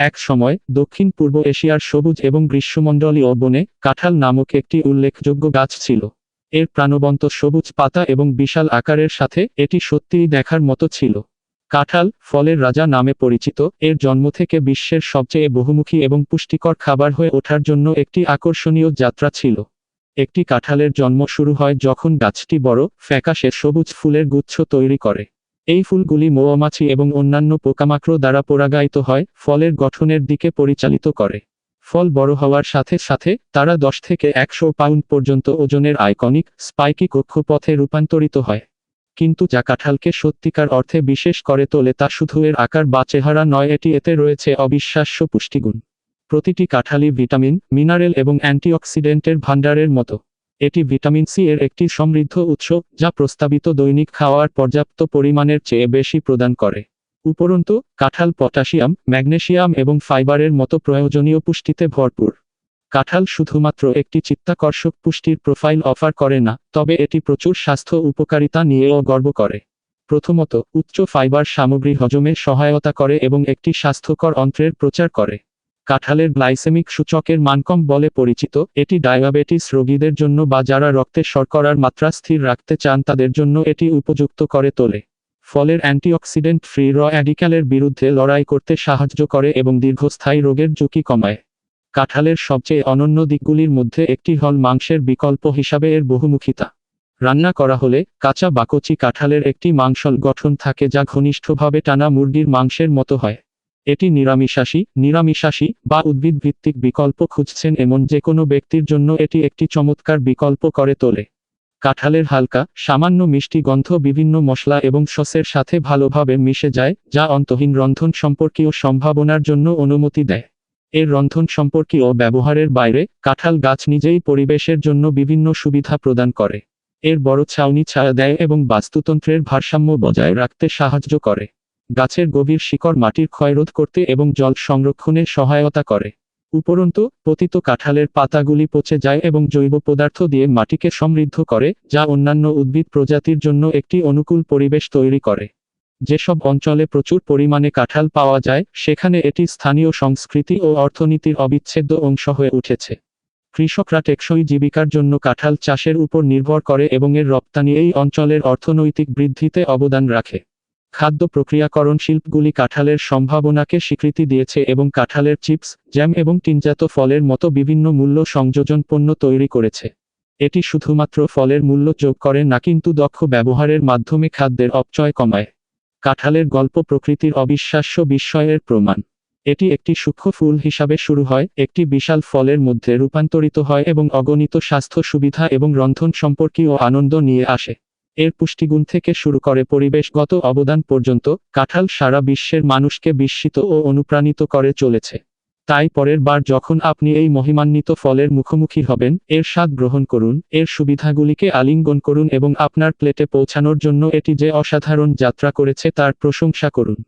এক সময় দক্ষিণ পূর্ব এশিয়ার সবুজ এবং গ্রীষ্মমণ্ডলীয় বনে কাঁঠাল নামক একটি উল্লেখযোগ্য গাছ ছিল। এর প্রাণবন্ত সবুজ পাতা এবং বিশাল আকারের সাথে এটি সত্যিই দেখার মতো ছিল। কাঁঠাল ফলের রাজা নামে পরিচিত, এর জন্ম থেকে বিশ্বের সবচেয়ে বহুমুখী এবং পুষ্টিকর খাবার হয়ে ওঠার জন্য একটি আকর্ষণীয় যাত্রা ছিল। একটি কাঁঠালের জন্ম শুরু হয় যখন গাছটি বড়, ফ্যাকাশে সবুজ ফুলের গুচ্ছ তৈরি করে। এই ফুলগুলি মৌমাছি এবং অন্যান্য পোকামাকড় দ্বারা পরাগায়িত হয়, ফলের গঠনের দিকে পরিচালিত করে। ফল বড় হওয়ার সাথে সাথে, তারা দশ থেকে একশো পাউন্ড পর্যন্ত ওজনের আইকনিক, স্পাইকি কক্ষপথে রূপান্তরিত হয়। কিন্তু যা কাঁঠালকে সত্যিকার অর্থে বিশেষ করে তোলে তা শুধু এর আকার বা চেহারা নয়, এটি এতে রয়েছে অবিশ্বাস্য পুষ্টিগুণ। প্রতিটি কাঁঠালই ভিটামিন, মিনারেল এবং অ্যান্টিঅক্সিডেন্টের ভাণ্ডারের মতো। এটি ভিটামিন সি এর একটি সমৃদ্ধ উৎস, যা প্রস্তাবিত দৈনিক খাওয়ার পর্যাপ্ত পরিমাণের চেয়ে বেশি প্রদান করে। উপরন্তু, কাঁঠাল, পটাশিয়াম, ম্যাগনেশিয়াম এবং ফাইবারের মতো প্রয়োজনীয় পুষ্টিতে ভরপুর। কাঁঠাল শুধুমাত্র একটি চিত্তাকর্ষক পুষ্টির প্রোফাইল অফার করে না, তবে এটি প্রচুর স্বাস্থ্য উপকারিতা নিয়েও গর্ব করে। প্রথমত, উচ্চ ফাইবার সামগ্রী হজমে সহায়তা করে এবং একটি স্বাস্থ্যকর অন্ত্রের প্রচার করে। কাঁঠালের গ্লাইসেমিক সূচকের মানকম বলে পরিচিত, এটি ডায়াবেটিস রোগীদের জন্য বা যারা রক্তে শর্করার মাত্রা স্থির রাখতে চান তাদের জন্য এটি উপযুক্ত করে তোলে। ফলের অ্যান্টিঅক্সিডেন্ট ফ্রি র অ্যাডিক্যালের বিরুদ্ধে লড়াই করতে সাহায্য করে এবং দীর্ঘস্থায়ী রোগের ঝুঁকি কমায়। কাঁঠালের সবচেয়ে অনন্য দিকগুলির মধ্যে একটি হল মাংসের বিকল্প হিসাবে এর বহুমুখিতা। রান্না করা হলে কাঁচা বাকচি কাঁঠালের একটি মাংসল গঠন থাকে যা ঘনিষ্ঠভাবে টানা মুরগির মাংসের মতো হয়। এটি নিরামিষাশী নিরামিষাশী বা উদ্ভিদ ভিত্তিক বিকল্প খুঁজছেন এমন যে কোনো ব্যক্তির জন্য এটি একটি চমৎকার বিকল্প করে তোলে। কাঁঠালের হালকা, সামান্য মিষ্টি গন্ধ বিভিন্ন মশলা এবং সসের সাথে ভালোভাবে মিশে যায়, যা অন্তহীন রন্ধন সম্পর্কীয় সম্ভাবনার জন্য অনুমতি দেয়। এর রন্ধন সম্পর্কীয় ব্যবহারের বাইরে, কাঁঠাল গাছ নিজেই পরিবেশের জন্য বিভিন্ন সুবিধা প্রদান করে। এর বড় ছাউনি ছায়া দেয় এবং বাস্তুতন্ত্রের ভারসাম্য বজায় রাখতে সাহায্য করে। গাছের গভীর শিকড় মাটির ক্ষয়রোধ করতে এবং জল সংরক্ষণে সহায়তা করে। উপরন্তু, পতিত কাঁঠালের পাতাগুলি পচে যায় এবং জৈব পদার্থ দিয়ে মাটিকে সমৃদ্ধ করে, যা অন্যান্য উদ্ভিদ প্রজাতির জন্য একটি অনুকূল পরিবেশ তৈরি করে। যেসব অঞ্চলে প্রচুর পরিমাণে কাঁঠাল পাওয়া যায়, সেখানে এটি স্থানীয় সংস্কৃতি ও অর্থনীতির অবিচ্ছেদ্য অংশ হয়ে উঠেছে। কৃষকরা টেকসই জীবিকার জন্য কাঁঠাল চাষের উপর নির্ভর করে এবং এর রপ্তানি এই অঞ্চলের অর্থনৈতিক বৃদ্ধিতে অবদান রাখে। খাদ্য প্রক্রিয়াকরণ শিল্পগুলি কাঁঠালের সম্ভাবনাকে স্বীকৃতি দিয়েছে এবং কাঁঠালের চিপস, জ্যাম এবং টিনজাত ফলের মতো বিভিন্ন মূল্য সংযোজন পণ্য তৈরি করেছে। এটি শুধুমাত্র ফলের মূল্য যোগ করে না, কিন্তু দক্ষ ব্যবহারের মাধ্যমে খাদ্যের অপচয় কমায়। কাঁঠালের গল্প প্রকৃতির অবিশ্বাস্য বিস্ময়ের প্রমাণ। এটি একটি সূক্ষ্ম ফুল হিসাবে শুরু হয়, একটি বিশাল ফলের মধ্যে রূপান্তরিত হয় এবং অগণিত স্বাস্থ্য সুবিধা এবং রন্ধন সম্পর্কীয় আনন্দ নিয়ে আসে। এর পুষ্টিগুণ থেকে শুরু করে পরিবেশগত অবদান পর্যন্ত, কাঁঠাল সারা বিশ্বের মানুষকে বিস্মিত ও অনুপ্রাণিত করে চলেছে। তাই পরের বার যখন আপনি এই মহিমান্বিত ফলের মুখোমুখি হবেন, এর স্বাদ গ্রহণ করুন, এর সুবিধাগুলিকে আলিঙ্গন করুন এবং আপনার প্লেটে পৌঁছানোর জন্য এটি যে অসাধারণ যাত্রা করেছে তার প্রশংসা করুন।